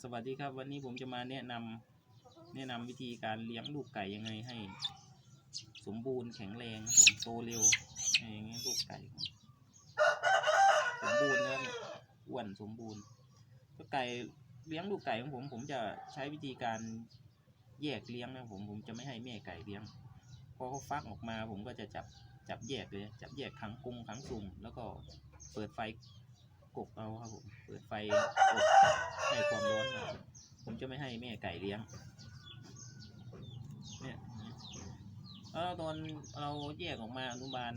สวัสดีครับ วันนี้ผมจะมาแนะนำแนะนำวิธีการเลี้ยงลูกไก่ยังไงให้ สมบูรณ์แข็งแรงผมโตเร็วอย่างเงี้ยลูกไก่ สมบูรณ์แล้วเนี่ยอ้วนสมบูรณ์ก็ไก่เลี้ยงลูกไก่ของผมผมจะใช้วิธีการแยกเลี้ยงนะผมผมจะไม่ให้แม่ไก่เลี้ยงพอเขาฟักออกมา ผมก็จะจับจับแยกเลยจับแยกขังกรงขังสุ่มแล้วก็เปิดไฟกบเอาครับผม เปิดไฟกบให้ความ จะไม่ให้แม่ไก่เลี้ยง เนี่ยแล้วตอนเราแยกออกมาอนุบาล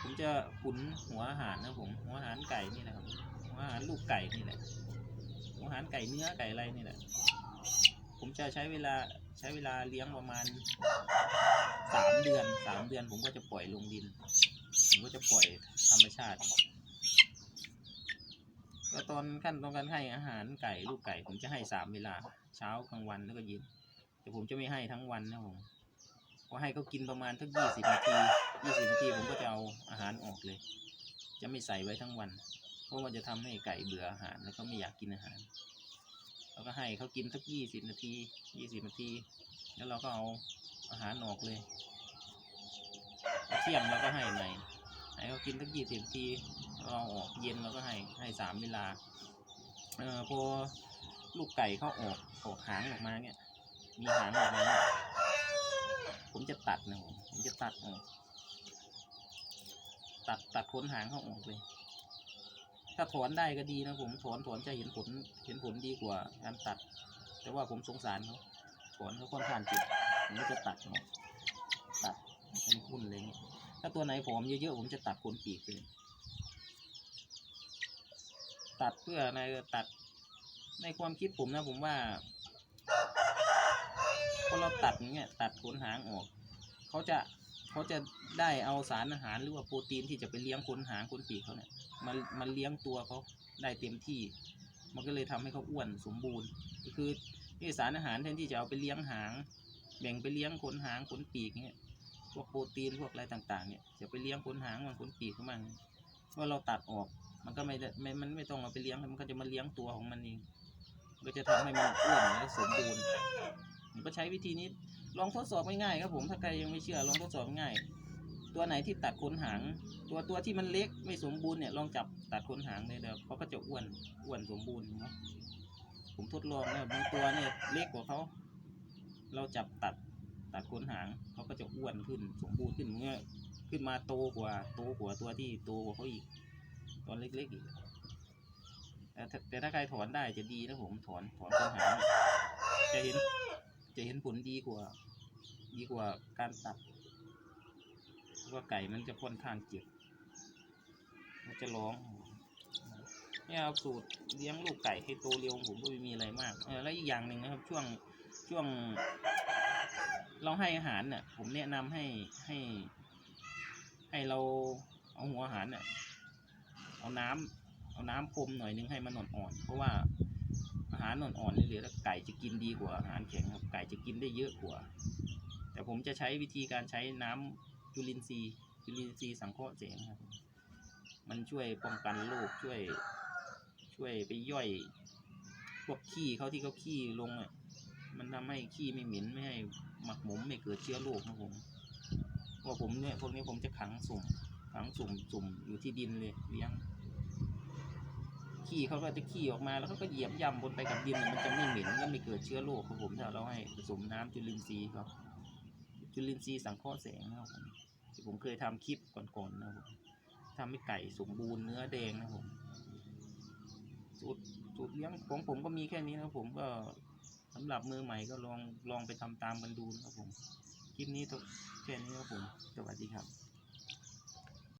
ผมจะขุนหัวอาหารนะผมหัวอาหารไก่นี่แหละครับหัวอาหารลูกไก่นี่แหละหัวอาหารไก่เนื้อไก่อะไรนี่แหละผมจะใช้เวลาใช้เวลาเลี้ยงประมาณสามเดือนสามเดือน ผมก็จะปล่อยลงดิน ผมก็จะปล่อยธรรมชาติ ก็ตอนขั้นตอนการให้อาหารไก่ลูกไก่ ผมจะให้สามเวลา เช้ากลางวันแล้วก็เย็นแต่ผมจะไม่ให้ทั้งวันนะผมพอให้เขากินประมาณทักยี่สิบนาทียี่สิบนาทีผมก็จะเอาอาหารออกเลย จะไม่ใส่ไว้ทั้งวัน เพราะมันจะทำให้ไก่เบื่ออาหารแล้วก็ไม่อยากกินอาหารเราก็ให้เขากินสักยี่สิบนาทียี่สิบนาที แล้วเราก็เอาอาหารออกเลยเที่ยงเราก็ให้ใหม่ให้เขากินสักยี่สิบนาที เราอออกเย็นเราก็ให้ให้สามเวลาเอ่อพอลูกไก่เขาออกออกหางออกมาเนี่ยมีหางออกมาเนี่ยผมจะตัดนะผมผมจะตัดออกตัดตัดขนหางเขาออกเลย ถ้าถอนได้ก็ดีนะผมถอนถอนจะเห็นผลเห็นผลดีกว่าการตัด แต่ว่าผมสงสารเขาถอนเขาค่อนข้างเจ็บผมก็จะตัดออกตัดเป็นคุ้นอะไรเงี้ยถ้าตัวไหนผอมเยอะๆผมจะตัดขนปีกเลย ตัดเพื่อในตัด ในความคิดผมนะผมว่าพอเราตัดอย่างเงี้ยตัดขนหางออก เขาจะเขาจะได้เอาสารอาหารหรือว่าโปรตีนที่จะไปเลี้ยงขนหางขนปีกเขาเนี่ยมันมันเลี้ยงตัวเขาได้เต็มที่ มันก็เลยทำให้เขาอ้วนสมบูรณ์ ก็คือนี่สารอาหารแทนที่จะเอาไปเลี้ยงหาง แบ่งไปเลี้ยงขนหางขนปีกเงี้ยพวกโปรตีนพวกอะไรต่างๆเนี่ยจะไปเลี้ยงขนหางมันขนปีกเขามั่งเมื่อเราตัดออก มันก็ไม่ได้ม่มันไม่ต้องเอาไปเลี้ยงมันก็จะมาเลี้ยงตัวของมันเองก็จะทำให้มันอ้วนและสมบูรณ์ผมก็ใช้วิธีนี้ลองทดสอบง่ายๆครับผมถ้าใครยังไม่เชื่อลองทดสอบง่ายตัวไหนที่ตัดขนหาง ตัวตัวที่มันเล็กไม่สมบูรณ์เนี่ยลองจับตัดขนหางเลยเดี๋ยวเขาก็จะอ้วนอ้วนสมบูรณ์เนาะผมทดลองแล้วบางตัวเนี่ยเล็กกว่าเขาเราจับตัดตัดขนหางเขาก็จะอ้วนขึ้น สมบูรณ์ขึ้นเมื่อขึ้นมาโตกว่าโตกว่าตัวที่โตกว่าเขาอีก ตอนเล็กๆอีกแต่ถ้าใครถอนได้จะดีนะผมถอนถอนปัญหาจะเห็น จะเห็นผลดีกว่า ดีกว่าการตัดเพราะว่าไก่มันจะค่อนข้างเจ็บ มันจะร้องเนี่ยครับสูตรเลี้ยงลูกไก่ให้โตเร็วผมก็ไม่มีอะไรมากเออแล้วอีกอย่างหนึ่งนะครับ ช่วงช่วง เราให้อาหารเนี่ยผมแนะนำให้ให้ ให้เราเอาหัวอาหารเนี่ย เอาน้ำเอาน้ำพรมหน่อยนึงให้มันอ่อนๆเพราะว่าอาหารอ่อนๆเหลือแล้วไก่จะกินดีกว่าอาหารแข็งครับไก่จะกินได้เยอะกว่า แต่ผมจะใช้วิธีการใช้น้ำจุลินทรีย์จุลินทรีย์สังเคราะห์แสงครับ มันช่วยป้องกันโรคช่วย ช่วยไปย่อยพวกขี้เขาที่เขาขี้ลงอะมันทำให้ขี้ไม่เหม็นไม่ให้หมักหมมไม่เกิดเชื้อโรคนะผมเพราผมเนี่ยพวกนี้ผมจะขังสุ่ม ขังสุ่มสุ่มอยู่ที่ดินเลยเลี้ยง ขี้เขาก็จะขี้ออกมาแล้วเขาก็เหยียบย่ำบนไปกับดินมันจะไม่เหม็นและไม่เกิดเชื้อโรคครับผมถ้าเราให้ผสมน้ำจุลินทรีย์ครับจุลินทรีย์สังเคราะห์แสงนะครับผมที่ผมเคยทำคลิปก่อนๆนะครับผมทำให้ไก่สมบูรณ์เนื้อแดงนะครับผมสูตรสูตรเลี้ยงของผมก็มีแค่นี้นะครับผมก็สำหรับมือใหม่ก็ลองลองไปทำตามกันดูนะครับผม คลิปนี้แค่นี้ครับผม สวัสดีครับ